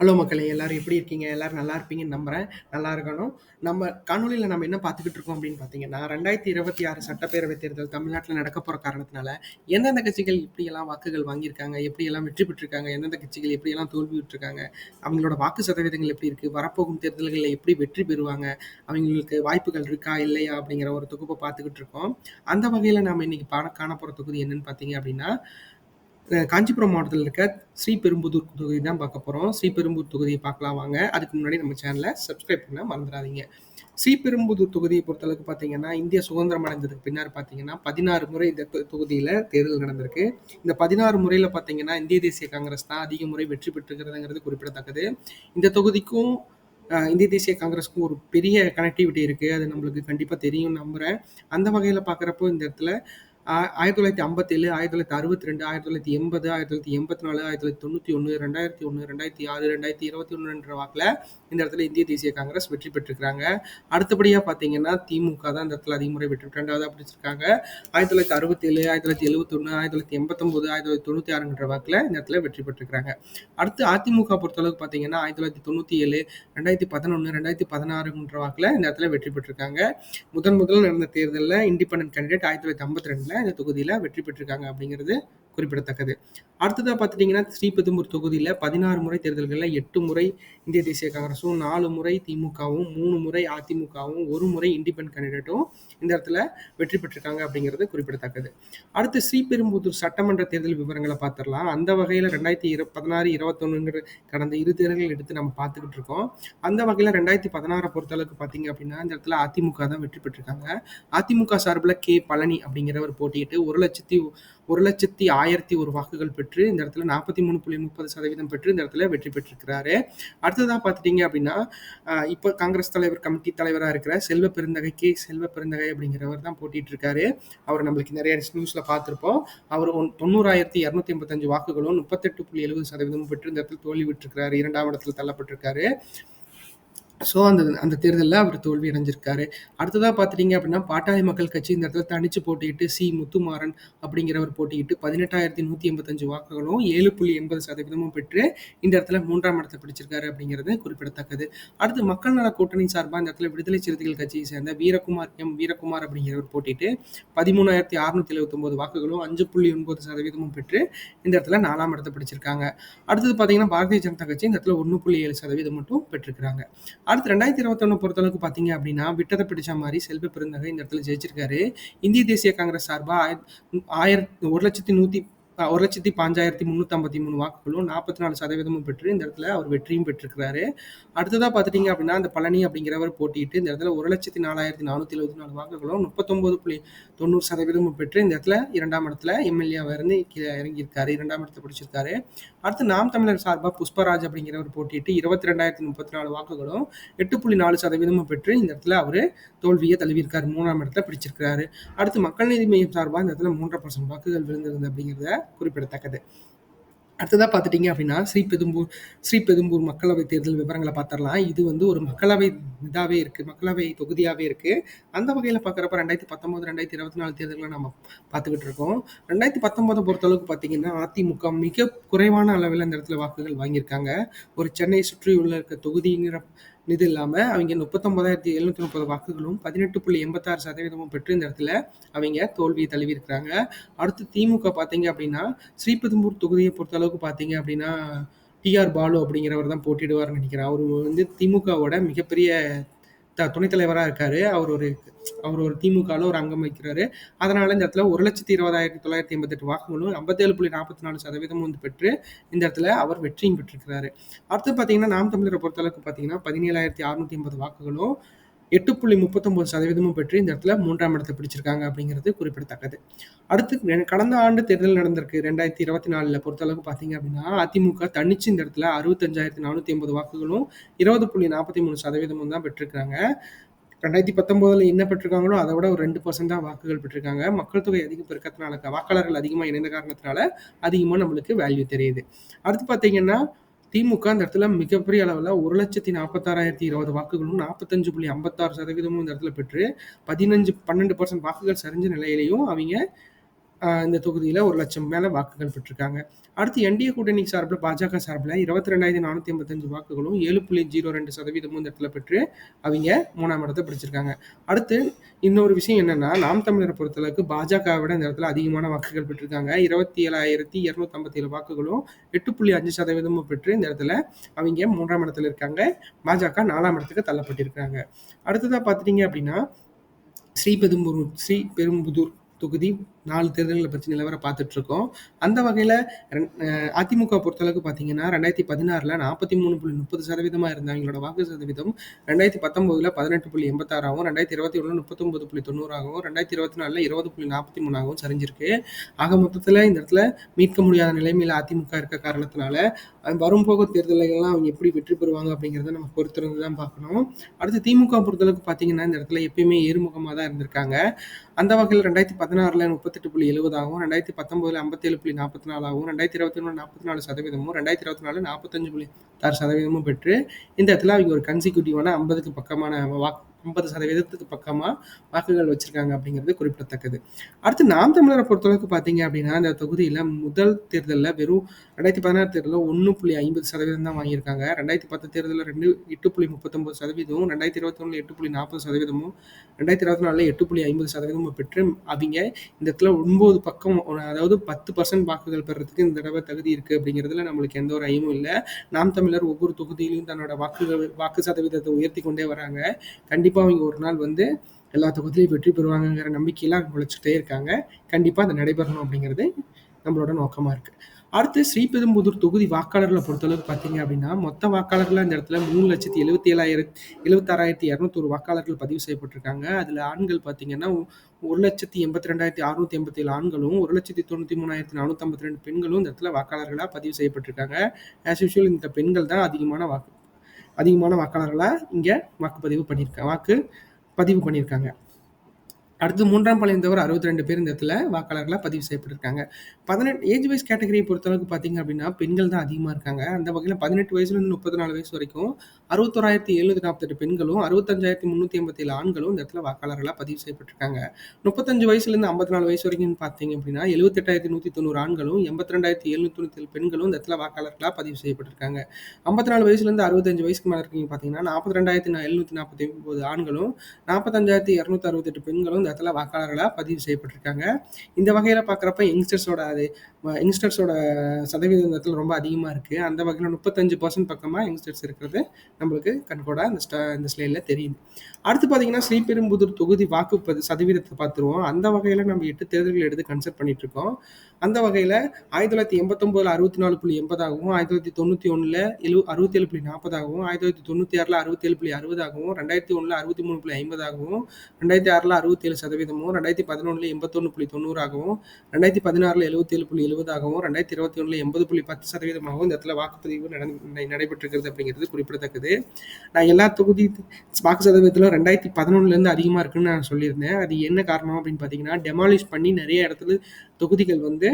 Hello மக்களே எல்லாரும் எப்படி இருக்கீங்க? எல்லாரும் நல்லா இருப்பீங்கன்னு நம்புறேன். நல்லா இருக்கணும். நம்ம காணொலியில் நம்ம என்ன பார்த்துக்கிட்டு இருக்கோம் அப்படின்னு பார்த்தீங்கன்னா ரெண்டாயிரத்தி இருபத்தி ஆறு சட்டப்பேரவை தேர்தல் தமிழ்நாட்டில் நடக்க போகிற காரணத்தினால எந்தெந்த கட்சிகள் இப்படியெல்லாம் வாக்குகள் வாங்கியிருக்காங்க எப்படியெல்லாம் வெற்றி பெற்றிருக்காங்க எந்தெந்த கட்சிகள் எப்படியெல்லாம் தோல்வி விட்டுருக்காங்க அவங்களோட வாக்கு சதவீதங்கள் எப்படி இருக்குது வரப்போகும் தேர்தல்களில் எப்படி வெற்றி பெறுவாங்க அவங்களுக்கு வாய்ப்புகள் இருக்கா இல்லையா அப்படிங்கிற ஒரு தொகுப்பை பார்த்துக்கிட்டு இருக்கோம். அந்த வகையில் நாம் இன்னைக்கு பாட காண போகிற தொகுதி என்னன்னு பார்த்தீங்க அப்படின்னா காஞ்சிபுரம் மாவட்டத்தில் இருக்க ஸ்ரீபெரும்புதூர் தொகுதி தான் பார்க்க போகிறோம் ஸ்ரீபெரும்புதூர் தொகுதியை பார்க்கலாம் வாங்க. அதுக்கு முன்னாடி நம்ம சேனலை சப்ஸ்கிரைப் பண்ண மறந்துடாதீங்க. ஸ்ரீபெரும்புதூர் தொகுதியை பொறுத்தளவுக்கு பார்த்தீங்கன்னா இந்தியா சுதந்திரம் அடைஞ்சதுக்கு பின்னர் பார்த்தீங்கன்னா பதினாறு முறை இந்த தொ- தேர்தல் நடந்திருக்கு. இந்த பதினாறு முறையில் பார்த்தீங்கன்னா இந்திய தேசிய காங்கிரஸ் தான் அதிக முறை வெற்றி பெற்றுக்கிறதுங்கிறது குறிப்பிடத்தக்கது. இந்த தொகுதிக்கும் இந்திய தேசிய காங்கிரஸுக்கும் ஒரு பெரிய கனெக்டிவிட்டி இருக்குது அது நம்மளுக்கு கண்டிப்பாக தெரியும் நம்புகிறேன் அந்த வகையில் பார்க்குறப்போ இந்த இடத்துல ஆயிரத்தி தொள்ளாயிரத்தி ஐம்பத்தேழு ஆயிரத்தி தொள்ளாயிரத்தி அறுபத்தி ரெண்டு ஆயிரத்தி தொள்ளாயிரத்தி எண்பது ஆயிரத்தி தொள்ளாயிரத்தி எண்பத்தி நாலு ஆயிரத்தி தொள்ளாயிரத்தி தொண்ணூற்றி ஒன்று ரெண்டாயிரத்தி ஒன்று ரெண்டாயிரத்தி ஆறு ரெண்டாயிரத்தி இருபத்தி ஒன்றுன்ற வாக்கில் இந்த இடத்துல இந்திய தேசிய காங்கிரஸ் வெற்றி பெற்றிருக்கிறாங்க அடுத்தபடியாக பார்த்தீங்கன்னா திமுக தான் இந்த இடத்துல அதிக முறை வெற்றி ரெண்டாவதாக பிடிச்சிருக்காங்க ஆயிரத்தி தொள்ளாயிரத்தி அறுபத்தேழு ஆயிரத்தி தொள்ளாயிரத்தி எழுபத்தொன்று ஆயிரத்தி தொள்ளாயிரத்தி எண்பத்தொம்போது ஆயிரத்தி தொள்ளாயிரத்தி தொண்ணூற்றி ஆறுன்ற வாக்கில் இந்த இடத்துல வெற்றி பெற்றிருக்காங்க அடுத்து அதிமுக பொறுத்தளவுக்கு பார்த்தீங்கன்னா ஆயிரத்தி தொள்ளாயிரத்தி தொண்ணூற்றி ஏழு ரெண்டாயிரத்தி பதினொன்று ரெண்டாயிரத்தி பதினாறுன்ற வாக்கில் இந்த இடத்துல வெற்றி பெற்றிருக்காங்க முதன் முதல் நடந்த தேர்தலில் இண்டிபெண்டன்ட் கேண்டிடேட் ஆயிரத்தி தொள்ளாயிரத்தி ஐம்பத்தி ரெண்டில் இந்த தொகுதியில் வெற்றி பெற்றிருக்காங்க அப்படிங்கிறது குறிப்பிடத்தக்கது. அடுத்ததாக பார்த்துட்டிங்கன்னா ஸ்ரீபெரும்பூர் தொகுதியில் பதினாறு முறை தேர்தல்களில் எட்டு முறை இந்திய தேசிய காங்கிரஸும் நாலு முறை திமுகவும் மூணு முறை அதிமுகவும் ஒரு முறை இண்டிபெண்ட் கேண்டிடேட்டும் இந்த இடத்துல வெற்றி பெற்றிருக்காங்க அப்படிங்கிறது குறிப்பிடத்தக்கது. அடுத்து ஸ்ரீபெரும்புதூர் சட்டமன்ற தேர்தல் விவரங்களை பார்த்துடலாம். அந்த வகையில் ரெண்டாயிரத்தி இரு பதினாறு இருபத்தொன்னுங்கிற கடந்த இரு தேர்தல்கள் எடுத்து நம்ம பார்த்துக்கிட்டு இருக்கோம். அந்த வகையில் ரெண்டாயிரத்தி பதினாறை பொறுத்தளவுக்கு பார்த்தீங்க அப்படின்னா இந்த இடத்துல அதிமுக தான் வெற்றி பெற்றிருக்காங்க. அதிமுக சார்பில் கே பழனி அப்படிங்கிறவர் போட்டியிட்டு ஒரு லட்சத்தி ஒரு லட்சத்தி ஆயிரத்தி ஒரு வாக்குகள் பெற்று இந்த இடத்துல நாற்பத்தி மூணு புள்ளி முப்பது சதவீதம் பெற்று இந்த இடத்துல வெற்றி பெற்றிருக்கிறாரு. அடுத்ததாக பார்த்துட்டீங்க அப்படின்னா இப்போ காங்கிரஸ் தலைவர் கமிட்டி தலைவராக இருக்கிற செல்வ பெருந்தகைக்கு செல்வ பெருந்தகை அப்படிங்கிறவர் தான் போட்டிட்டு இருக்காரு அவர் நம்மளுக்கு நிறைய நியூஸ்ல பார்த்துருப்போம். அவர் ஒன்- தொண்ணூறாயிரத்தி இரநூத்தி ஐம்பத்தஞ்சு வாக்குகளும் முப்பத்தெட்டு புள்ளி எழுபது சதவீதமும் பெற்று இந்த இடத்துல தோல்வி விட்டுருக்கிறாரு. இரண்டாம் இடத்துல தள்ளப்பட்டிருக்காரு. ஸோ அந்த அந்த தேர்தலில் அவர் தோல்வி அடைஞ்சிருக்காரு. அடுத்ததாக பார்த்துட்டீங்க அப்படின்னா பாட்டாளி மக்கள் கட்சி இந்த இடத்துல தனிச்சு போட்டியிட்டு சி. முத்துமாறன் அப்படிங்கிறவர் போட்டியிட்டு பதினெட்டாயிரத்தி நூற்றி எண்பத்தஞ்சு வாக்குகளும் ஏழு புள்ளி எண்பது சதவீதமும் பெற்று இந்த இடத்துல மூன்றாம் இடத்தை பிடிச்சிருக்காரு அப்படிங்கிறது குறிப்பிடத்தக்கது. அடுத்து மக்கள் நல கூட்டணி சார்பாக இந்த இடத்துல விடுதலை சிறுத்தைகள் கட்சியை சேர்ந்த வீரகுமார் எம். வீரகுமார் அப்படிங்கிறவர் போட்டிட்டு பதிமூணாயிரத்தி அறுநூத்தி எழுபத்தொம்போது வாக்குகளும் அஞ்சு புள்ளி ஒன்பது சதவீதமும் பெற்று இந்த இடத்துல நாலாம் இடத்தை பிடிச்சிருக்காங்க. அடுத்தது பார்த்தீங்கன்னா பாரதிய ஜனதா கட்சி இந்த இடத்துல ஒன்று புள்ளி ஏழு சதவீதம் மட்டும் பெற்றிருக்கிறாங்க. அடுத்து ரெண்டாயிரத்தி இருபத்தொன்னு பொறுத்தளவுக்கு பார்த்தீங்க அப்படின்னா விட்டதை பிடிச்ச மாதிரி செல்வ பெருந்தகை இந்த இடத்துல ஜெயிச்சிருக்காரு. இந்திய தேசிய காங்கிரஸ் சார்பாக ஆயிரத்தி ஒரு லட்சத்தி நூற்றி ஒரு லட்சத்தி பாஞ்சாயிரத்தி முந்நூற்றம்பத்தி மூணு வாக்குகளும் நாற்பத்தி நாலு சதவீதமும் பெற்று இந்த இடத்துல அவர் வெற்றியும் பெற்றிருக்கிறாரு. அடுத்ததாக பார்த்துட்டிங்க அப்படின்னா அந்த பழனி அப்படிங்கிறவர் போட்டிட்டு இந்த இடத்துல ஒரு லட்சத்தி நாலாயிரத்தி நானூற்றி எழுபத்தி நாலு வாக்குகளும் முப்பத்தொம்போது புள்ளி தொண்ணூறு சதவீதமும் பெற்று இந்த இடத்துல இரண்டாம் இடத்துல எம்எல்ஏவாக இருந்து கீழே இறங்கியிருக்காரு. இரண்டாம் இடத்தை பிடிச்சிருக்காரு. அடுத்து நாம் தமிழர் சார்பாக புஷ்பராஜ் அப்படிங்கிறவர் போட்டியிட்டு இருபத்தி ரெண்டாயிரத்தி முப்பத்தி நாலு வாக்குகளும் எட்டு புள்ளி நாலு சதவீதமும் பெற்று இந்த இடத்துல அவர் தோல்வியை தழுவியிருக்காரு. மூணாம் இடத்தை பிடிச்சிருக்கிறாரு. அடுத்து மக்கள் நீதி மையம் சார்பாக இந்த இடத்துல மூன்றரை பர்சன்ட் வாக்குகள் விழுந்திருந்தது அப்படிங்கிறத குறிப்பிடத்தக்கது. அடுத்ததாக பார்த்துட்டிங்க அப்படின்னா ஸ்ரீபெதும்பூர் ஸ்ரீபெதும்பூர் மக்களவை தேர்தல் விவரங்களை பார்த்துடலாம். இது வந்து ஒரு மக்களவை இதாகவே இருக்குது மக்களவை தொகுதியாகவே இருக்குது அந்த வகையில் பார்க்குறப்ப ரெண்டாயிரத்தி பத்தொம்போது ரெண்டாயிரத்தி இருபத்தி நாலு தேர்தல்களை நம்ம பார்த்துக்கிட்டு இருக்கோம். ரெண்டாயிரத்தி பத்தொம்போதை பொறுத்தளவுக்கு பார்த்தீங்கன்னா அதிமுக மிக குறைவான அளவில் இந்த இடத்துல வாக்குகள் வாங்கியிருக்காங்க. ஒரு சென்னை சுற்றியுள்ள இருக்க தொகுதிங்கிற இது இல்லாமல் அவங்க முப்பத்தொம்பதாயிரத்தி எழுநூற்றி முப்பது வாக்குகளும் பதினெட்டு புள்ளி எண்பத்தாறு சதவீதமும் பெற்று இந்த இடத்துல அவங்க தோல்வியை தழுவியிருக்கிறாங்க அடுத்து திமுக பார்த்தீங்க அப்படின்னா ஸ்ரீபெரும்பூர் தொகுதியை பொறுத்தளவுக்கு பார்த்தீங்க அப்படின்னா டிஆர் பாலு அப்படிங்கிறவர் தான் போட்டிடுவார்னு நினைக்கிறேன். அவர் வந்து திமுகவோட மிகப்பெரிய துணைத் தலைவராக இருக்காரு. அவர் ஒரு அவர் ஒரு திமுகவில் ஒரு அங்கம் வைக்கிறாரு. அதனால இந்த இடத்துல ஒரு லட்சத்தி இருபதாயிரத்தி தொள்ளாயிரத்தி எண்பத்தெட்டு வாக்குகளும் ஐம்பத்தேழு புள்ளி நாற்பத்தி நாலு சதவீதமும் வந்து பெற்று இந்த இடத்துல அவர் வெற்றியும் பெற்றிருக்கிறாரு. அடுத்து பார்த்தீங்கன்னா நாம் தமிழரை பொறுத்தளவுக்கு பார்த்தீங்கன்னா பதினேழாயிரத்தி அறுநூத்தி எண்பது வாக்குகளும் எட்டு புள்ளி முப்பத்தொம்பது சதவீதமும் பெற்று இந்த இடத்துல மூன்றாம் இடத்தை பிடிச்சிருக்காங்க அப்படிங்கிறது குறிப்பிடத்தக்கது. அடுத்து கடந்த ஆண்டு தேர்தல் நடந்திருக்கு. ரெண்டாயிரத்தி இருபத்தி நாலில் பொறுத்தளவுக்கு பார்த்தீங்க அப்படின்னா அதிமுக தனிச்சு இந்த இடத்துல அறுபத்தஞ்சாயிரத்தி நானூற்றி ஐம்பது வாக்குகளும் இருபது புள்ளி நாற்பத்தி மூணு சதவீதமும் தான் பெற்றிருக்காங்க. ரெண்டாயிரத்தி பத்தொம்போதில் என்ன பெற்றிருக்காங்களோ அதை விட ஒரு ரெண்டு பர்சன்ட் தான் வாக்குகள் பெற்றிருக்காங்க. மக்கள் தொகை அதிகம் பெருக்கிறதுனால வாக்காளர்கள் அதிகமாக இணைந்த காரணத்தினால அதிகமாக நம்மளுக்கு வேல்யூ தெரியுது. அடுத்து பார்த்தீங்கன்னா திமுக அந்த இடத்துல மிகப்பெரிய அளவில் ஒரு லட்சத்தி நாற்பத்தாறாயிரத்தி இருபது வாக்குகளும் நாற்பத்தஞ்சு புள்ளி ஐம்பத்தாறு சதவீதமும் இந்த இடத்துல பெற்று பதினஞ்சு பன்னெண்டு பர்சன்ட் வாக்குகள் சரிஞ்ச நிலையிலையும் அவங்க இந்த தொகுதியில் ஒரு லட்சம் மேலே வாக்குகள் பெற்றிருக்காங்க. அடுத்து என்டிஏ கூட்டணி சார்பில் பாஜக சார்பில் இருபத்தி ரெண்டாயிரத்தி நானூற்றி எண்பத்தஞ்சு வாக்குகளும் ஏழு புள்ளி ஜீரோ ரெண்டு சதவீதமும் இந்த இடத்துல பெற்று அவங்க மூணாம் இடத்தை பிடிச்சிருக்காங்க. அடுத்து இன்னொரு விஷயம் என்னென்னா நாம் தமிழரை பொறுத்தளவுக்கு பாஜகவை விட இந்த இடத்துல அதிகமான வாக்குகள் பெற்றிருக்காங்க. இருபத்தி ஏழாயிரத்தி இரநூத்தி ஏழு வாக்குகளும் எட்டு புள்ளி அஞ்சு சதவீதமும் பெற்று இந்த இடத்துல அவங்க மூன்றாம் இடத்துல இருக்காங்க. பாஜக நாலாம் இடத்துக்கு தள்ளப்பட்டிருக்காங்க அடுத்ததாக பார்த்துட்டீங்க அப்படின்னா ஸ்ரீபெரும்புதூர் ஸ்ரீபெரும்புதூர் தொகுதி நாலு தேர்தல்களை பற்றி நிலவரம் பார்த்துட்டு இருக்கோம் அந்த வகையில் அதிமுக பொறுத்தளவுக்கு பார்த்தீங்கன்னா ரெண்டாயிரத்தி பதினாறில் நாற்பத்தி மூணு புள்ளி முப்பது சதவீதமாக இருந்தவங்களோட வாக்கு சதவீதம் ரெண்டாயிரத்தி பத்தொம்போதில் பதினெட்டு புள்ளி எண்பத்தாறாகவும் ரெண்டாயிரத்தி இருபத்தி ஒன்று முப்பத்தொம்பது புள்ளி தொண்ணூறாகவும் ரெண்டாயிரத்தி இருபத்தி நாலில் இருபது புள்ளி நாற்பத்தி மூணாகவும் சரிஞ்சிருக்கு. ஆக மொத்தத்தில் இந்த இடத்துல மீட்க முடியாத நிலைமையில் அதிமுக இருக்க காரணத்தினால வரும் போக தேர்தல்கள்லாம் அவங்க எப்படி வெற்றி பெறுவாங்க அப்படிங்கிறத நம்ம பொறுத்திருந்து தான் பார்க்கணும். அடுத்து திமுக பொறுத்தளவுக்கு பார்த்தீங்கன்னா இந்த இடத்துல எப்பயுமே ஏறுமுகமாக தான் இருந்திருக்காங்க. அந்த வகையில் ரெண்டாயிரத்தி பதினாறில் முப்பத்தி முப்பத்தெட்டு புள்ளி எழுபதாகவும் ரெண்டாயிரத்தி பத்தொம்போதில் ஐம்பத்தேழு புள்ளி நாற்பத்தி நாலாகவும் ரெண்டாயிரத்தி இருபத்தி ஒன்று நாற்பத்தி நாலு சதவீதமும் ரெண்டாயிரத்தி இருபத்தி நாலு நாற்பத்தஞ்சு புள்ளி ஆறு சதவீதமும் பெற்று இந்த இடத்துல அவங்க ஒரு கன்சிக்யூட்டிவான ஐம்பதுக்கு பக்கமான வாக்கு ஐம்பது சதவீதத்துக்கு பக்கமாக வாக்குகள் வச்சிருக்காங்க அப்படிங்கிறது குறிப்பிடத்தக்கது. அடுத்து நாம் தமிழரை பொறுத்தளவுக்கு பார்த்தீங்க அப்படின்னா இந்த தொகுதியில் முதல் தேர்தலில் வெறும் ரெண்டாயிரத்தி பதினாறு தேர்தலில் ஒன்று புள்ளி ஐம்பது சதவீதம் தான் வாங்கியிருக்காங்க. ரெண்டாயிரத்தி பத்து தேர்தலில் ரெண்டு எட்டு புள்ளி முப்பத்தொம்பது சதவீதமும் ரெண்டாயிரத்தி இருபத்தி ஒன்றில் எட்டு புள்ளி நாற்பது சதவீதமும் ரெண்டாயிரத்தி இருபத்தி நாலில் எட்டு புள்ளி ஐம்பது சதவீதமும் பெற்று அவங்க இந்த இடத்துல ஒன்பது பக்கம் அதாவது பத்து பர்சன்ட் வாக்குகள் பெறதுக்கு இந்த தடவை தகுதி இருக்குது அப்படிங்கிறதுல நம்மளுக்கு எந்த ஒரு ஐயமும் இல்லை. நாம் தமிழர் ஒவ்வொரு தொகுதியிலும் தன்னோட வாக்குகள் வாக்கு சதவீதத்தை உயர்த்தி கொண்டே வராங்க. கண்டிப்பாக அவங்க ஒரு நாள் வந்து எல்லா தொகுதியிலையும் வெற்றி பெறுவாங்கங்கிற நம்பிக்கையெல்லாம் உழைச்சிட்டே இருக்காங்க. கண்டிப்பாக அது நடைபெறணும் அப்படிங்கிறது நம்மளோட நோக்கமாக இருக்குது அடுத்து ஸ்ரீபெரும்புதூர் தொகுதி வாக்காளர்களை பொறுத்தளவுக்கு பார்த்தீங்க அப்படின்னா மொத்த வாக்காளர்கள் இந்த இடத்துல மூணு லட்சத்தி எழுபத்தி ஏழாயிரத்தி எழுபத்தாறாயிரத்தி இரநூத்தொரு வாக்காளர்கள் பதிவு செய்யப்பட்டிருக்காங்க. அதில் ஆண்கள் பார்த்தீங்கன்னா ஒரு லட்சத்தி எண்பத்தி ரெண்டாயிரத்தி அறுநூத்தி எண்பத்தி ஏழு ஆண்களும் ஒரு லட்சத்தி தொண்ணூற்றி மூணாயிரத்தி நானூற்றி ஐம்பத்தி ரெண்டு பெண்களும் இந்த இடத்துல வாக்காளர்களாக பதிவு செய்யப்பட்டிருக்காங்க. ஆஸ் யூஷுவல் இந்த பெண்கள் தான் அதிகமான வாக்கு அதிகமான வாக்காளர்களை இங்கே வாக்குப்பதிவு பண்ணியிருக்காங்க வாக்கு பதிவு பண்ணியிருக்காங்க அடுத்து மூன்றாம் பாளையந்தவர் அறுபத்தி ரெண்டு பேர் இந்த இடத்துல வாக்காளர்களாக பதிவு செய்யப்பட்டிருக்காங்க. பதினெட்டு ஏஜ் வைஸ் கேட்டகரியை பொறுத்தளவுக்கு பார்த்தீங்க அப்படின்னா பெண்கள் தான் அதிகமாக இருக்காங்க. அந்த வகையில் பதினெட்டு வயசுலேருந்து முப்பத்தி நாலு வயசு வரைக்கும் அறுபத்தோராயிரத்தி எழுநூத்தி நாற்பத்தெட்டு பெண்களும் அறுபத்தஞ்சாயிரத்தி முந்நூற்றி எண்பத்தி ஏழு ஆண்களும் இந்த இடத்துல வாக்காளர்களாக பதிவு செய்யப்பட்டிருக்காங்க. முப்பத்தஞ்சு வயசுலேருந்து ஐம்பத்தி நாலு வயசு வரைக்கும் பார்த்தீங்க அப்படின்னா எழுபத்தெட்டாயிரத்தி நூற்றி தொண்ணூறு ஆண்களும் எண்பத்தி ரெண்டாயிரத்தி எழுநூத்தி தொண்ணூற்றி ஏழு பெண்களும் இந்த இடத்துல வாக்காளர்களாக பதிவு செய்யப்பட்டிருக்காங்க. ஐம்பத்தி நாலு வயசுலேருந்து அறுபத்தஞ்சு வயசுக்கு மேலே இருக்கீங்க பார்த்தீங்கன்னா நாற்பத்தி ரெண்டாயிரத்தி எழுநூற்றி நாற்பத்தி ஒன்பது ஆண்களும் நாற்பத்தஞ்சாயிரத்தி இரநூத்தி அறுபத்தெட்டு பெண்களும் இந்த இடத்துல வாக்காளர்களாக பதிவு செய்யப்பட்டிருக்காங்க. இந்த வகையில் பார்க்குறப்ப யங்ஸ்டர்ஸோட அது யங்ஸ்டர்ஸோட சதவீதம் இந்த இடத்துல ரொம்ப அதிகமாக இருக்குது அந்த வகையில் முப்பத்தஞ்சு பர்சன்ட் பக்கமாக யங்ஸ்டர்ஸ் இருக்கிறது நம்மளுக்கு கண்கூடாக இந்த ஸ்ட இந்த ஸ்லைடில் தெரியுது. அடுத்து பார்த்தீங்கன்னா ஸ்ரீபெரும்புதூர் தொகுதி வாக்கு சதவீதத்தை பார்த்துருவோம். அந்த வகையில் நம்ம எட்டு தேர்தல்கள் எடுத்து கன்சல்ட் பண்ணிட்டு இருக்கோம் அந்த வகையில் ஆயிரத்தி தொள்ளாயிரத்தி எண்பத்தொம்போதில் அறுபத்தி நாலு புள்ளி எண்பதாகவும் ஆயிரத்தி தொள்ளாயிரத்தி தொண்ணூற்றி ஒன்றில் எழு அறுபத்தேழு புள்ளி நாற்பதாகவும் ஆயிரத்தி தொள்ளாயிரத்தி தொண்ணூற்றி ஆறில் அறுபத்தேழு புள்ளி அறுபதாகவும் ரெண்டாயிரத்தி ஒன்றில் அறுபத்தி மூணு புள்ளி ஐம்பதாகவும் ரெண்டாயிரத்தி ஆறில் சதவீதமும் ரெண்டாயிரத்தி பதினொன்றில் எண்பத்தொன்று புள்ளி தொண்ணூறாகவும் ரெண்டாயிரத்தி பதினாறில் எழுபத்தேழு புள்ளி எழுபதாகவும் ரெண்டாயிரத்தி இருபத்தி ஒன்றில் எண்பது புள்ளி பத்து சதவீதமாகவும் இந்த இடத்துல வாக்குப்பதிவு நடந்து நடைபெற்றிருக்கிறது அப்படிங்கிறது குறிப்பிடத்தக்கது. நான் எல்லா தொகுதி வாக்கு சதவீதத்திலும் ரெண்டாயிரத்தி பதினொன்றுலேருந்து அதிகமாக இருக்குன்னு நான் சொல்லியிருந்தேன். அது என்ன காரணம் அப்படின்னு பார்த்தீங்கன்னா டெமாலிஷ் பண்ணி நிறைய இடத்துல தொகுதிகள் வந்து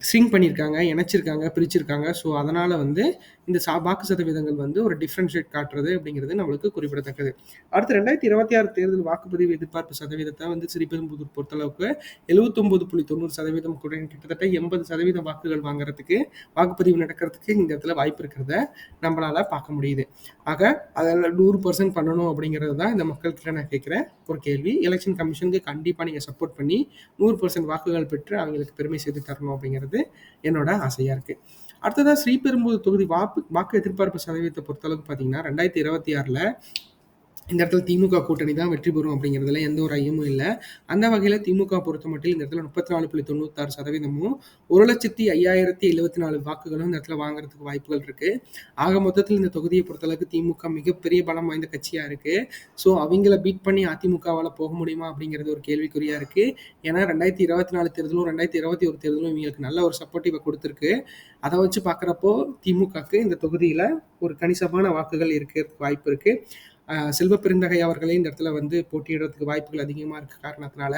ஸ்விங் பண்ணியிருக்காங்க இணைச்சிருக்காங்க பிரிச்சிருக்காங்க. ஸோ அதனால் வந்து இந்த சா வாக்கு சதவீதங்கள் வந்து ஒரு டிஃப்ரென்ஷியேட் காட்டுறது அப்படிங்கிறது நம்மளுக்கு குறிப்பிடத்தக்கது. அடுத்து ரெண்டாயிரத்தி இருபத்தி ஆறு தேர்தல் வாக்குப்பதிவு எதிர்பார்ப்பு சதவீதத்தை வந்து ஸ்ரீபெரும்புதூர் பொறுத்தளவுக்கு எழுபத்தொம்பது புள்ளி தொண்ணூறு சதவீதம் கூட கிட்டத்தட்ட எண்பது சதவீதம் வாக்குகள் வாங்குறதுக்கு வாக்குப்பதிவு நடக்கிறதுக்கு இந்த இடத்துல வாய்ப்பு இருக்கிறத நம்மளால பார்க்க முடியுது. ஆக அதில் நூறு பர்சன்ட் பண்ணணும் அப்படிங்கிறது தான் இந்த மக்கள்கிட்ட நான் கேட்குற ஒரு கேள்வி. எலெக்ஷன் கமிஷனுக்கு கண்டிப்பாக நீங்கள் சப்போர்ட் பண்ணி நூறு பர்சன்ட் வாக்குகள் பெற்று அவங்களுக்கு பெருமை செய்து தரணும் அப்படிங்கிறது என்னோட ஆசையாக இருக்குது அடுத்ததாக ஸ்ரீபெரும்புதூர் தொகுதி வாக்கு வாக்கு எதிர்பார்ப்பு சதவீதத்தை பொறுத்தளவுக்கு பார்த்தீங்கன்னா ரெண்டாயிரத்தி இருபத்தி ஆறில் இந்த இடத்துல திமுக கூட்டணி தான் வெற்றி பெறும் அப்படிங்கிறதுல எந்த ஒரு ஐயமும் இல்லை. அந்த வகையில் திமுக பொறுத்த மட்டும் இந்த இடத்துல முப்பத்தி நாலு புள்ளி தொண்ணூத்தாறு சதவீதமும் ஒரு லட்சத்தி ஐயாயிரத்தி எழுபத்தி நாலு வாக்குகளும் இந்த இடத்துல வாங்குறதுக்கு வாய்ப்புகள் இருக்கு. ஆக மொத்தத்தில் இந்த தொகுதியை பொறுத்தளவுக்கு திமுக மிகப்பெரிய பலம் வாய்ந்த கட்சியாக இருக்கு. ஸோ அவங்கள பீட் பண்ணி அதிமுகவால் போக முடியுமா அப்படிங்கிறது ஒரு கேள்விக்குறியா இருக்கு. ஏன்னா ரெண்டாயிரத்தி இருபத்தி நாலு தேர்தலும் ரெண்டாயிரத்தி இருபத்தி ஒரு தேர்தலும் இவங்களுக்கு நல்ல ஒரு சப்போர்ட்டிவை கொடுத்துருக்கு. அதை வச்சு பார்க்குறப்போ திமுகக்கு இந்த தொகுதியில் ஒரு கணிசமான வாக்குகள் இருக்கிறதுக்கு வாய்ப்பு இருக்குது செல்வ பெருந்தகை அவர்களே இந்த இடத்துல வந்து போட்டியிடுறதுக்கு வாய்ப்புகள் அதிகமாக இருக்க காரணத்தினால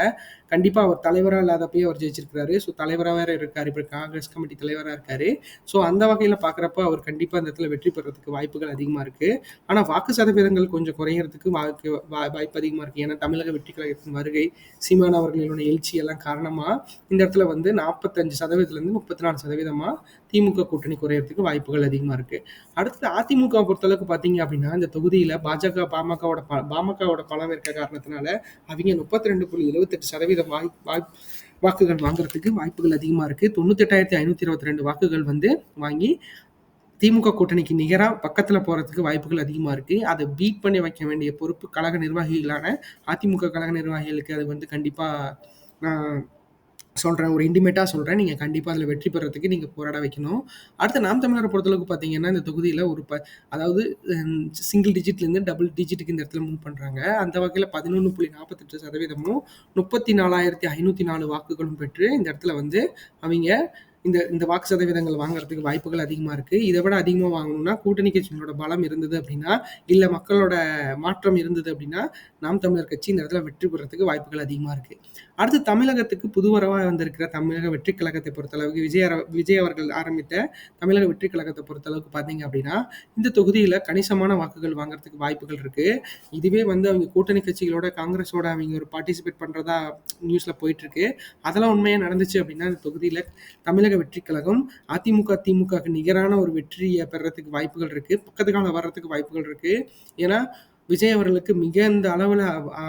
கண்டிப்பாக அவர் தலைவராக இல்லாதப்பயே அவர் ஜெயிச்சிருக்கிறாரு. ஸோ தலைவராக வேற இருக்கார். இப்போ காங்கிரஸ் கமிட்டி தலைவராக இருக்காரு. ஸோ அந்த வகையில் பார்க்குறப்ப அவர் கண்டிப்பாக இந்த இடத்துல வெற்றி பெறதுக்கு வாய்ப்புகள் அதிகமாக இருக்கு. ஆனால் வாக்கு சதவீதங்கள் கொஞ்சம் குறையறதுக்கு வாக்கு வா- வாய்ப்பு அதிகமாக இருக்கு. ஏன்னா தமிழக வெற்றி கழகத்தின் வருகை சீமான் அவர்களுடைய எழுச்சி எல்லாம் காரணமாக இந்த இடத்துல வந்து நாற்பத்தஞ்சு சதவீதத்துலேருந்து முப்பத்தி நாலு சதவீதமாக திமுக கூட்டணி குறையறதுக்கு வாய்ப்புகள் அதிகமாக இருக்கு. அடுத்தது அதிமுக பொறுத்தளவுக்கு பார்த்தீங்க அப்படின்னா இந்த தொகுதியில் பாஜக பாமகவோட ப பாமகவோட பலம் இருக்க காரணத்தினால அவங்க முப்பத்தி ரெண்டு புள்ளி எழுபத்தெட்டு சதவீதம் வாய் வாய் வாக்குகள் வாங்குறதுக்கு வாய்ப்புகள் அதிகமாக இருக்குது தொண்ணூத்தெட்டாயிரத்தி ஐநூற்றி இருபத்தி ரெண்டு வாக்குகள் வந்து வாங்கி திமுக கூட்டணிக்கு நிகராக பக்கத்தில் போகிறதுக்கு வாய்ப்புகள் அதிகமாக இருக்குது அதை பீட் பண்ணி வைக்க வேண்டிய பொறுப்பு கழக நிர்வாகிகளான அதிமுக கழக நிர்வாகிகளுக்கு அது வந்து கண்டிப்பாக சொல்கிறேன் ஒரு இன்டிமேட்டாக சொல்கிறேன் நீங்கள் கண்டிப்பாக அதில் வெற்றி பெறத்துக்கு நீங்கள் போராட வைக்கணும். அடுத்து நாம் தமிழரை பொறுத்தளவுக்கு பார்த்தீங்கன்னா இந்த தொகுதியில் ஒரு ப அதாவது சிங்கிள் டிஜிட்லேருந்து டபுள் டிஜிட்டுக்கு இந்த இடத்துல மூவ் பண்ணுறாங்க அந்த வகையில் பதினொன்று புள்ளி நாற்பத்தெட்டு சதவீதமும் முப்பத்தி நாலாயிரத்தி ஐநூற்றி நாலு வாக்குகளும் பெற்று இந்த இடத்துல வந்து அவங்க இந்த இந்த வாக்கு சதவீதங்கள் வாங்குறதுக்கு வாய்ப்புகள் அதிகமாக இருக்குது இதை விட அதிகமாக வாங்கணும்னா கூட்டணி கட்சிகளோட பலம் இருந்தது அப்படின்னா இல்லை மக்களோட மாற்றம் இருந்தது அப்படின்னா நாம் தமிழர் கட்சி இந்த இடத்துல வெற்றி பெறத்துக்கு வாய்ப்புகள் அதிகமாக இருக்குது அடுத்து தமிழகத்துக்கு புதுவரவாக வந்திருக்கிற தமிழக வெற்றி கழகத்தை பொறுத்தளவுக்கு விஜய் விஜய் அவர்கள் ஆரம்பித்த தமிழக வெற்றி கழகத்தை பொறுத்தளவுக்கு பார்த்தீங்க அப்படின்னா இந்த தொகுதியில் கணிசமான வாக்குகள் வாங்குறதுக்கு வாய்ப்புகள் இருக்குது இதுவே வந்து அவங்க கூட்டணி கட்சிகளோட காங்கிரஸோட அவங்க ஒரு பார்ட்டிசிபேட் பண்ணுறதா நியூஸில் போயிட்டுருக்கு. அதெல்லாம் உண்மையாக நடந்துச்சு அப்படின்னா இந்த தொகுதியில் தமிழக வெற்றி கழகம் அதிமுக திமுகக்கு நிகரான ஒரு வெற்றியை பெறறதுக்கு வாய்ப்புகள் இருக்குது பக்கத்து காலம் வர்றதுக்கு வாய்ப்புகள் இருக்குது ஏன்னா விஜய் அவர்களுக்கு மிக இந்த அளவில்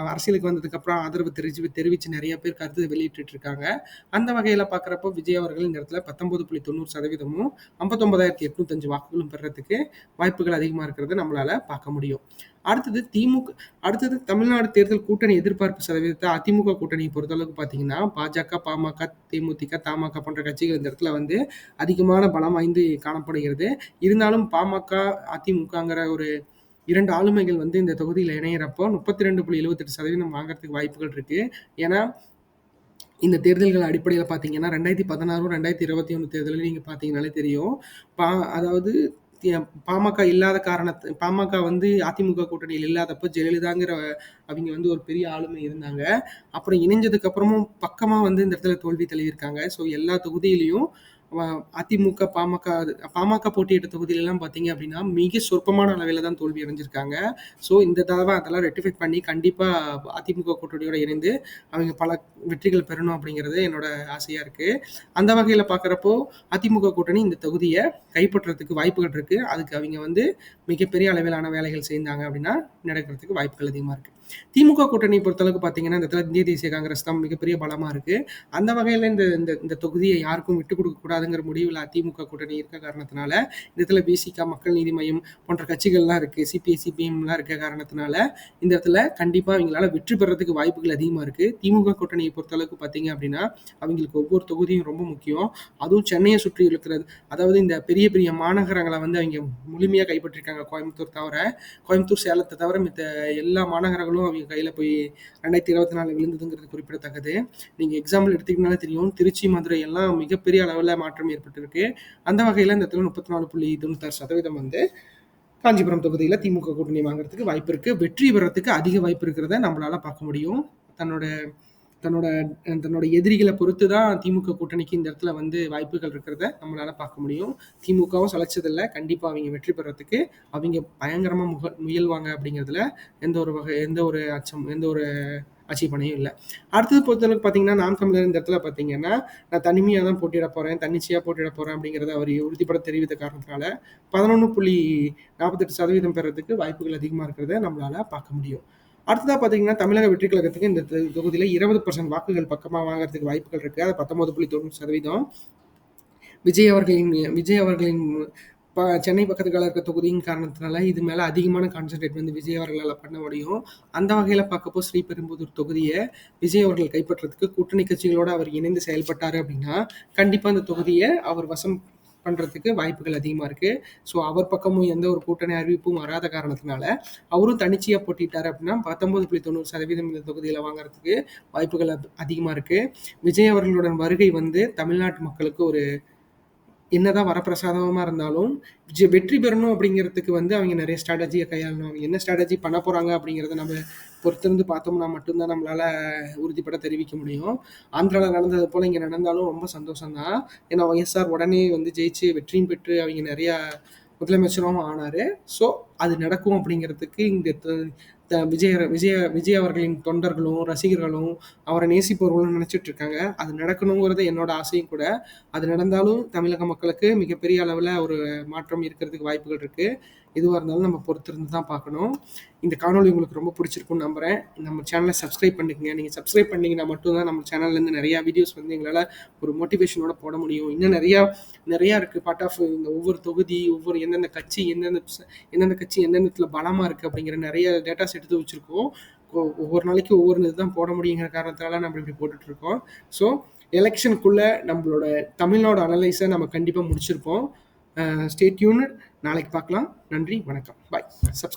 அரசியலுக்கு வந்ததுக்கப்புறம் ஆதரவு தெரிவிச்சு தெரிவித்து நிறைய பேர் கருத்து வெளியிட்டு இருக்காங்க அந்த வகையில் பார்க்குறப்போ விஜய் அவர்கள் இந்த இடத்துல பத்தொன்பது புள்ளி தொண்ணூறு சதவீதமும் ஐம்பத்தொன்பதாயிரத்தி எட்நூத்தஞ்சு வாக்குகளும் பெறுறதுக்கு வாய்ப்புகள் அதிகமாக இருக்கிறத நம்மளால பார்க்க முடியும். அடுத்தது திமுக அடுத்தது தமிழ்நாடு தேர்தல் கூட்டணி எதிர்பார்ப்பு சதவீதத்தை அதிமுக கூட்டணியை பொறுத்தளவுக்கு பார்த்தீங்கன்னா பாஜக பாமக தேமுதிக தமாக போன்ற கட்சிகள் இந்த இடத்துல வந்து அதிகமான பலம் வாய்ந்து காணப்படுகிறது. இருந்தாலும் பாமக அதிமுகங்கிற ஒரு இரண்டு ஆளுமைகள் வந்து இந்த தொகுதியில் இணையிறப்போ முப்பத்தி ரெண்டு புள்ளி எழுபத்தெட்டு சதவீதம் வாங்குறதுக்கு வாய்ப்புகள் இருக்கு. ஏன்னா இந்த தேர்தல்கள் அடிப்படையில் பார்த்தீங்கன்னா ரெண்டாயிரத்தி பதினாறு ரெண்டாயிரத்தி இருபத்தி ஒன்று தேர்தலில் நீங்கள் பார்த்தீங்கனாலே தெரியும். பா அதாவது பாமக இல்லாத காரணத்து பாமக வந்து அதிமுக கூட்டணியில் இல்லாதப்போ ஜெயலலிதாங்கிற அவங்க வந்து ஒரு பெரிய ஆளுமை இருந்தாங்க. அப்புறம் இணைஞ்சதுக்கு அப்புறமும் பக்கமாக வந்து இந்த இடத்துல தோல்வி தழுவியிருக்காங்க. ஸோ எல்லா தொகுதியிலையும் அதிமுக பாமக அது- பாமக போட்டியிட்ட தொகுதியிலலாம் பார்த்தீங்க அப்படின்னா மிக சொற்பமான அளவில் தான் தோல்வி அடைஞ்சிருக்காங்க. ஸோ இந்த தடவை அதெல்லாம் ரெட்டிஃபை பண்ணி கண்டிப்பாக அதிமுக கூட்டணியோட இணைந்து அவங்க பல வெற்றிகள் பெறணும் அப்படிங்கிறது என்னோட ஆசையாக இருக்குது அந்த வகையில் பார்க்குறப்போ அதிமுக கூட்டணி இந்த தொகுதியை கைப்பற்றுறதுக்கு வாய்ப்புகள் இருக்குது அதுக்கு அவங்க வந்து மிகப்பெரிய அளவிலான வேலைகள் செய்தாங்க அப்படின்னா நடக்கிறதுக்கு வாய்ப்புகள் அதிகமாக இருக்குது திமுக கூட்டணி பொறுத்தளவுக்கு பார்த்தீங்கன்னா இந்த இடத்துல இந்திய தேசிய காங்கிரஸ் தான் மிகப்பெரிய பலமாக இருக்குது அந்த வகையில் இந்த இந்த இந்த தொகுதியை யாருக்கும் விட்டு கொடுக்கக்கூடாதுங்கிற முடிவில் அதிமுக கூட்டணி இருக்க காரணத்தினால இந்த இடத்துல பிசிகா மக்கள் நீதி மையம் போன்ற கட்சிகள்லாம் இருக்குது சிபிஐ சிபிஎம்லாம் இருக்க காரணத்தினால இந்த இடத்துல கண்டிப்பாக அவங்களால வெற்றி பெறதுக்கு வாய்ப்புகள் அதிகமாக இருக்குது திமுக கூட்டணியை பொறுத்தளவுக்கு பார்த்தீங்க அப்படின்னா அவங்களுக்கு ஒவ்வொரு தொகுதியும் ரொம்ப முக்கியம். அதுவும் சென்னையை சுற்றி இருக்கிறது அதாவது இந்த பெரிய பெரிய மாநகரங்களை வந்து அவங்க முழுமையாக கைப்பற்றிருக்காங்க கோயம்புத்தூர் தவிர கோயம்புத்தூர் சேலத்தை தவிர மித்த எல்லா மாநகரங்களும் அவங்க கையில் போய் ரெண்டாயிரத்தி இருபத்தி நாலு விழுந்ததுங்கிறது குறிப்பிடத்தக்கது. நீங்கள் எக்ஸாம்பிள் எடுத்தீங்கன்னாலே தெரியும். திருச்சி மதுரை எல்லாம் மிகப்பெரிய அளவில் மாற்றம் ஏற்பட்டிருக்கு. அந்த வகையில் இந்த இடத்துல முப்பத்தி நாலு புள்ளி தொண்ணூத்தாறு சதவீதம் வந்து காஞ்சிபுரம் தொகுதியில் திமுக கூட்டணி வாங்குறதுக்கு வாய்ப்பு இருக்குது வெற்றி பெறத்துக்கு அதிக வாய்ப்பு இருக்கிறத நம்மளால் பார்க்க முடியும். தன்னோட தன்னோட தன்னோட எதிரிகளை பொறுத்து தான் திமுக கூட்டணிக்கு இந்த இடத்துல வந்து வாய்ப்புகள் இருக்கிறத நம்மளால பார்க்க முடியும். திமுகவும் சளைச்சதில்லை. கண்டிப்பாக அவங்க வெற்றி பெறத்துக்கு அவங்க பயங்கரமாக முக முயல்வாங்க அப்படிங்கிறதுல எந்த ஒரு வகை எந்த ஒரு அச்சம் எந்த ஒரு அச்சீப்பனையும் இல்லை. அடுத்தது பொறுத்தளவுக்கு பார்த்தீங்கன்னா நாம் தமிழர் இந்த இடத்துல பார்த்தீங்கன்னா நான் தனிமையாக தான் போட்டியிட போகிறேன் தன்னிச்சையாக போட்டியிட போகிறேன் அப்படிங்கிறத அவர் உறுதிப்பட தெரிவித்த காரணத்தினால பதினொன்று புள்ளி நாற்பத்தெட்டு சதவீதம் பெறதுக்கு வாய்ப்புகள் அதிகமாக இருக்கிறத நம்மளால் பார்க்க முடியும். அடுத்ததாக பார்த்தீங்கன்னா தமிழக வெற்றி கழகத்துக்கு இந்த தொகுதியில் இருபது பர்சன்ட் வாக்குகள் பக்கமாக வாங்குறதுக்கு வாய்ப்புகள் இருக்குது அது பத்தொன்பது புள்ளி தொண்ணூறு சதவீதம். விஜய் அவர்களின் விஜய் அவர்களின் ப சென்னை பக்கத்துக்கால இருக்க தொகுதியின் காரணத்தினால இது மேலே அதிகமான கான்சென்ட்ரேட் வந்து விஜய் அவர்களால் பண்ண முடியும். அந்த வகையில் பார்க்கப்போ ஸ்ரீபெரும்புதூர் தொகுதியை விஜய் அவர்கள் கைப்பற்றுறதுக்கு கூட்டணி கட்சிகளோடு அவர் இணைந்து செயல்பட்டார் அப்படின்னா கண்டிப்பாக அந்த தொகுதியை அவர் வசம் பண்ணுறதுக்கு வாய்ப்புகள் அதிகமாக இருக்குது ஸோ அவர் பக்கமும் எந்த ஒரு கூட்டணி அறிவிப்பும் வராத காரணத்தினால அவரும் தனிச்சையாக போட்டிட்டார் அப்படின்னா பத்தொன்பது புள்ளி தொண்ணூறு சதவீதம் இந்த தொகுதியில் வாங்குறதுக்கு வாய்ப்புகள் அதிகமாக இருக்குது விஜய் அவர்களுடன் வருகை வந்து தமிழ்நாட்டு மக்களுக்கு ஒரு என்னதான் வரப்பிரசாதமாக இருந்தாலும், வெற்றி பெறணும் அப்படிங்கிறதுக்கு வந்து அவங்க நிறைய ஸ்ட்ராட்டஜியை கையாளணும். அவங்க என்ன ஸ்ட்ராட்டஜி பண்ண போகிறாங்க அப்படிங்கிறத நம்ம பொறுத்திருந்து பார்த்தோம்னா மட்டும்தான் நம்மளால் நம்மளால உறுதிப்பட தெரிவிக்க முடியும். ஆந்திராவில் நடந்தது போல் இங்கே நடந்தாலும் ரொம்ப சந்தோஷம் தான். ஏன்னா ஒய்எஸ்ஆர் உடனே வந்து ஜெயிச்சு வெற்றியும் பெற்று அவங்க நிறையா முதலமைச்சரும் ஆனார் ஸோ அது நடக்கும் அப்படிங்கிறதுக்கு இங்கே விஜய் விஜய விஜய் அவர்களின் தொண்டர்களும், ரசிகர்களும், அவரை நேசிப்பவர்களும் நினைச்சிட்டு இருக்காங்க. அது நடக்கணுங்கிறது என்னோட ஆசையும் கூட. அது நடந்தாலும் தமிழக மக்களுக்கு மிகப்பெரிய அளவுல ஒரு மாற்றம் இருக்கிறதுக்கு வாய்ப்புகள் இருக்கு. எதுவாக இருந்தாலும் நம்ம பொறுத்திருந்து தான் பார்க்கணும். இந்த காணொளி உங்களுக்கு ரொம்ப பிடிச்சிருக்கும்னு நம்புறேன். நம்ம சேனலை சப்ஸ்கிரைப் பண்ணிக்கங்க. நீங்கள் சப்ஸ்கிரைப் பண்ணீங்கன்னா மட்டும் தான் நம்ம சேனல்லேருந்து நிறையா வீடியோஸ் வந்து எங்களால் ஒரு மோட்டிவேஷனோட போட முடியும். இன்னும் நிறையா நிறையா இருக்குது பார்ட் ஆஃப் இந்த ஒவ்வொரு தொகுதி, ஒவ்வொரு எந்தெந்த கட்சி, எந்தெந்த எந்தெந்த கட்சி எந்தெந்த பலமாக இருக்குது அப்படிங்கிற நிறைய டேட்டாஸ் எடுத்து வச்சுருக்கோம் ஒவ்வொரு நாளைக்கு ஒவ்வொரு இது தான் போட முடியுங்கிற காரணத்தினால நம்ம இப்படி போட்டுட்ருக்கோம் ஸோ எலெக்ஷனுக்குள்ளே நம்மளோட தமிழ்நாடு அனலைஸை நம்ம கண்டிப்பாக முடிச்சிருப்போம். ஸ்டேட் ஸ்டே நாளைக்கு பார்க்கலாம். நன்றி, வணக்கம். பாய். சப்ஸ்கிரைப்